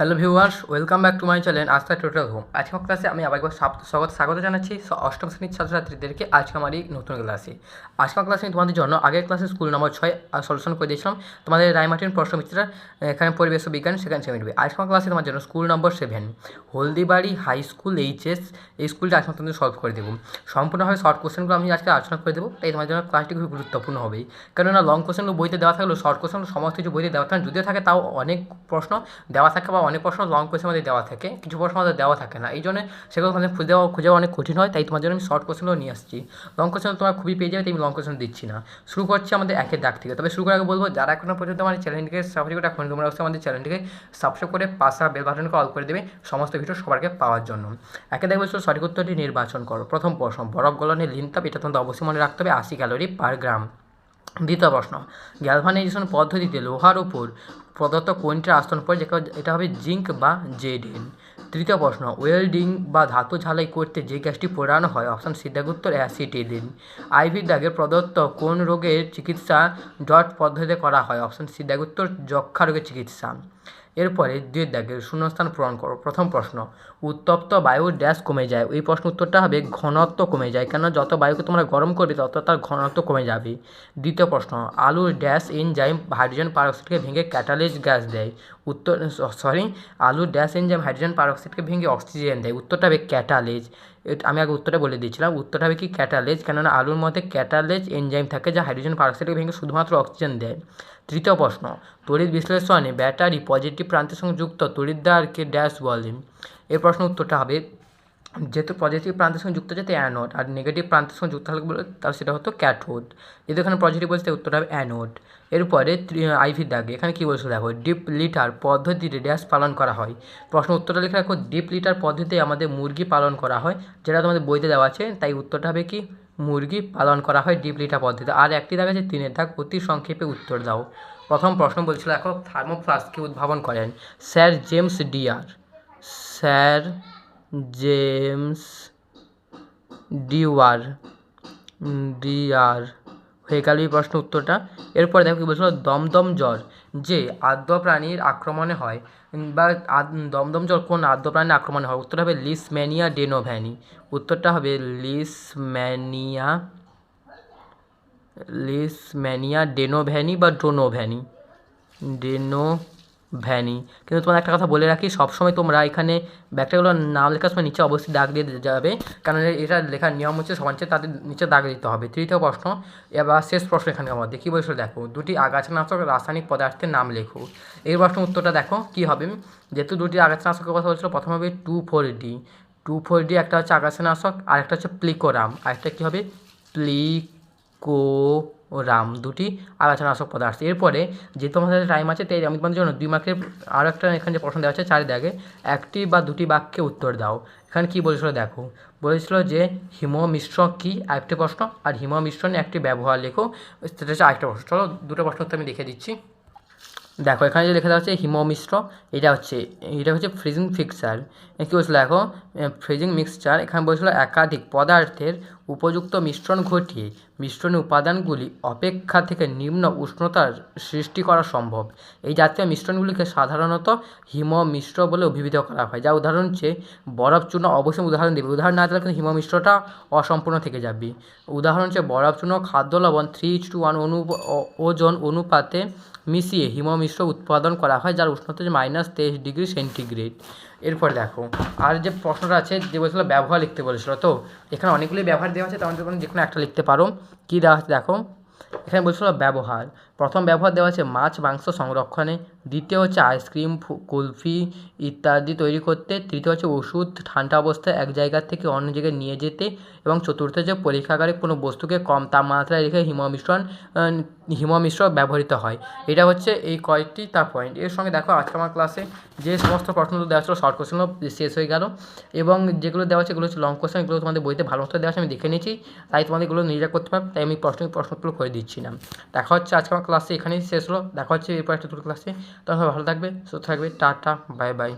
Hello viewers, welcome back to my channel Astha total home. আজকের ক্লাসে আমি আবার একবার স্বাগত স্বাগত জানাচ্ছি। অষ্টম শ্রেণির ছাত্রছাত্রীদেরকে আজকে আমার এই নতুন ক্লাসে। আজকের ক্লাসে আমি তোমাদের জন্য আগের ক্লাসে স্কুল নম্বর ছয় সলিউশন করে দিয়েছিলাম। তোমাদের রায়মার্টিন প্রশ্নমিত্রা, এখানে পরিবেশ বিজ্ঞান, সেখানে সেমিটবে আজকের ক্লাসে তোমার জন্য school number seven. Haldibari high school, HS, এই স্কুলটা আজকে তোমাদের সলভ করে দেবো। সম্পূর্ণভাবে শর্ট কোশ্চেনগুলো আমি আজকে আলোচনা করে দেবো। তাই তোমার জন্য ক্লাসটি খুবই গুরুত্বপূর্ণ হবেই কেননা লং কোশ্চেনগুলো বইতে দেওয়া থাকলেও, শর্ট কোশ্চেন সমস্ত কিছু বইতে দেওয়া থাকে। যদিও থাকে তাও অনেক প্রশ্ন দেওয়া থাকে বা অনেক প্রশ্ন লং কোশ্চেন মধ্যে দেওয়া থাকে, কিছু প্রশ্ন আমাদের দেওয়া থাকে না। এই জন্য সেগুলো তোমাদের খুঁজে দেওয়া, খুঁজে অনেক কঠিন হয়, তাই তোমার জন্য আমি শর্ট কোশ্চেনগুলো নিয়ে আসছি। লং কোশ্চেন তোমার খুবই পেয়ে যাবে, তাই আমি লং কোশ্চেন দিচ্ছি না। শুরু করছি আমাদের একের দাগ থেকে। তবে শুরু করার আগে বলব, যারা এখনও পর্যন্ত আমার চ্যানেলটিকে সাবস্ক্রাইব করে এখন তোমরা অবশ্যই আমাদের চ্যানেলটিকে সাবস্ক্রাইব করে পাশা বেল বাটনকে অল করে দেবে সমস্ত ভিডিও সবারকে পাওয়ার জন্য। একে দেখবে সঠিক উত্তরটি নির্বাচন করো। প্রথম প্রশ্ন বরফ গলনের লিনতাপ, এটা তোমাদের অবশ্যই মনে রাখতে হবে, আশি ক্যালোরি পার গ্রাম দ্বিতীয় প্রশ্ন গ্যালভানাইজেশন পদ্ধতিতে লোহার উপর প্রদত্ত কোনটির আস্তন পড়ে যেটা এটা হবে জিঙ্ক বা জেডেন। তৃতীয় প্রশ্ন ওয়েল্ডিং বা ধাতু ঝালাই করতে যে গ্যাসটি পোড়ানো হয়, অপশান সিদ্ধাগুত্তর অ্যাসিটিডিন। আইভি দাগে প্রদত্ত কোন রোগের চিকিৎসা ডট পদ্ধতিতে করা হয়, অপশান সিদ্ধাগুত্তর যক্ষা রোগের চিকিৎসা। এরপরে দুই দাগের শূন্যস্থান পূরণ করো। প্রথম প্রশ্ন, উত্তপ্ত বায়ুর ড্যাশ কমে যায়। ওই প্রশ্ন উত্তরটা হবে ঘনত্ব কমে যায় কেন যত বায়ুকে তোমরা গরম করবে, তত তার ঘনত্ব কমে যাবে। দ্বিতীয় প্রশ্ন, আলুর ড্যাশ এনজাইম হাইড্রোজেন পারক্সাইডকে ভেঙে ক্যাটালিজ গ্যাস দেয়। উত্তর সরি, আলুর ড্যাশ এনজাইম হাইড্রোজেন পারক্সাইডকে ভেঙে অক্সিজেন দেয়। উত্তরটা হবে ক্যাটালেজ আমি আগে উত্তরটা বলে দিয়েছিলাম। উত্তরটা হবে কি? ক্যাটালেজ কেননা আলুর মধ্যে ক্যাটালেজ এনজাইম থাকে যা হাইড্রোজেন পারক্সাইডকে ভেঙে শুধুমাত্র অক্সিজেন দেয়। তৃতীয় প্রশ্ন, তড়িৎ বিশ্লেষণে ব্যাটারি পজিটিভ প্রান্তের সঙ্গে যুক্ত তড়িৎদ্বারকে ড্যাশ বলে এর প্রশ্ন উত্তরটা হবে যেহেতু পজিটিভ প্রান্তের সঙ্গে যুক্ত যেতে অ্যানোড আর নেগেটিভ প্রান্তের সঙ্গে যুক্ত থাকলে বলে তাহলে সেটা হতো ক্যাথোড যদি এখানে পজিটিভ বলছে উত্তর হবে অ্যানোড এরপরে আইভির দাগে। এখানে কী বলছে দেখো ডিপ লিটার পদ্ধতিতে ড্যাশ পালন করা হয়। প্রশ্ন উত্তরটা লিখে রাখো ডিপ লিটার পদ্ধতিতে আমাদের মুরগি পালন করা হয়, যেটা তোমাদের বইতে দেওয়া আছে, তাই উত্তরটা হবে কি? মুরগি পালন করা হয় ডিপ লিটার পদ্ধতিতে। আর একটি দাগ আছে, তিনের দাগ, অতি সংক্ষেপে উত্তর দাও। প্রথম প্রশ্ন বলছিল এখন থার্মোফ্লাস্ককে উদ্ভাবন করেন। Sir James Dewar. Sir James Dewar Dewar. হয়ে গেল এই প্রশ্ন উত্তরটা। এরপরে দেখো কি বলছিল, দমদম জ্বর যে আদ্য প্রাণীর আক্রমণে হয় বা দমদম জ্বর কোন আদ্য প্রাণীর আক্রমণে হয়? উত্তরটা হবে লিসম্যানিয়া ডেনোভ্যানি। উত্তরটা হবে লিসম্যানিয়া লিসম্যানিয়া ডেনোভ্যানি বা ড্রোনোভ্যানি ডেনোভ্যানি কিন্তু তোমার একটা কথা বলে রাখি, সবসময় তোমরা এখানে ব্যাকটেরিয়াগুলোর নাম লেখার সময় নিচে অবশ্যই দাগ দিয়ে যাবে। কারণ এটা লেখার নিয়ম হচ্ছে সবার নিচে তাদের নিচে দাগ দিতে হবে। তৃতীয় প্রশ্ন, এবার শেষ প্রশ্ন এখানে আমাদের কী বলছিল দেখো, দুটি আগাছানাশক রাসায়নিক পদার্থের নাম লেখো। এই প্রশ্ন উত্তরটা দেখো, কী হবে? যেহেতু দুটি আগাছানাশকের কথা বলছিল, প্রথম হবে two four D. Two four D একটা হচ্ছে আগাছানাশক আর একটা হচ্ছে প্লিকোরাম। আর একটা কী হবে? প্লিকোরাম দুটি আগাছানাশক পদার্থ এরপরে যেহেতু আমাদের টাইম আছে তাই আমি তোমাদের জন্য দুই মার্কের আরও একটা এখানে যে প্রশ্ন দেওয়া আছে চারি দাগে একটি বা দুটি বাক্যে উত্তর দাও। এখানে কী বলেছিল দেখো? বলেছিল যে হিম মিশ্র কী? আরেকটি প্রশ্ন। আর হিম মিশ্রণে একটি ব্যবহার লেখো। সেটা হচ্ছে আরেকটা প্রশ্ন। চলো দুটো প্রশ্ন উত্তর আমি দেখে দিচ্ছি। দেখো, এখানে যে লেখা দেওয়া আছে হিমো মিশ্র, এটা হচ্ছে এটা হচ্ছে ফ্রিজিং ফিক্সার কী বলছিল দেখো? ফ্রিজিং মিক্সচার এখানে বলছিল একাধিক পদার্থের উপযুক্ত মিশ্রণ ঘটিয়ে মিশ্রণের উপাদানগুলি অপেক্ষা থেকে নিম্ন উষ্ণতার সৃষ্টি করা সম্ভব। এই জাতীয় মিশ্রণগুলিকে সাধারণত হিম মিশ্র বলে অভিহিত করা হয়। যা উদাহরণ হচ্ছে, বরফ চূর্ণ অবশ্যই উদাহরণ দেবে। উদাহরণ না দিলে কিন্তু হিম মিশ্রটা অসম্পূর্ণ থেকে যাবে। উদাহরণ হচ্ছে, বরফ চূর্ণ খাদ্য লবণ থ্রি টু ওয়ান অনু ওজন অনুপাতে মিশিয়ে হিম মিশ্র উৎপাদন করা হয়, যার উষ্ণতা মাইনাস তেইশ ডিগ্রি সেন্টিগ্রেড এরপর দেখো, আর যে প্রশ্নটা আছে, যে বলছিলো ব্যবহার লিখতে বলেছিলো, তো এখানে অনেকগুলি ব্যবহার দেওয়া আছে, তার মধ্যে যে কোনো একটা লিখতে পারো। কী দেওয়া আছে দেখো? এখানে বলছিল ব্যবহার। প্রথম ব্যবহার দেওয়া আছে মাছ মাংস সংরক্ষণে দ্বিতীয় হচ্ছে আইসক্রিম কুলফি ইত্যাদি তৈরি করতে তৃতীয় হচ্ছে ওষুধ ঠান্ডা অবস্থায় এক জায়গা থেকে অন্য জায়গায় নিয়ে যেতে এবং চতুর্থ হচ্ছে পরীক্ষাগারে কোনো বস্তুকে কম তাপমাত্রায় রেখে হিম মিশ্রণ আহ, হিম মিশ্র ব্যবহৃত হয়। এটা হচ্ছে এই কয়েকটি তার পয়েন্ট এর সঙ্গে দেখো আজকে আমার ক্লাসে যে সমস্ত প্রশ্নগুলো দেওয়া ছিল শর্ট কোশ্চেনগুলো শেষ হয়ে গেল। এবং যেগুলো দেওয়া আছে এগুলো হচ্ছে লং কোশ্চেন এগুলো তোমাদের বইতে ভালো মতো দেওয়া আছে আমি দেখে নিয়েছি। তাই তোমাদের এগুলো নিজেরা করতে পারবে তাই আমি প্রশ্ন প্রশ্নগুলো করে দিচ্ছি না। দেখা হচ্ছে আজকে আমার ক্লাসে এখানেই শেষ হলো। দেখা হচ্ছে এরপর একটা দুটো ক্লাসে তখন ভালো থাকবে সুস্থ থাকবে টাটা বাই বাই।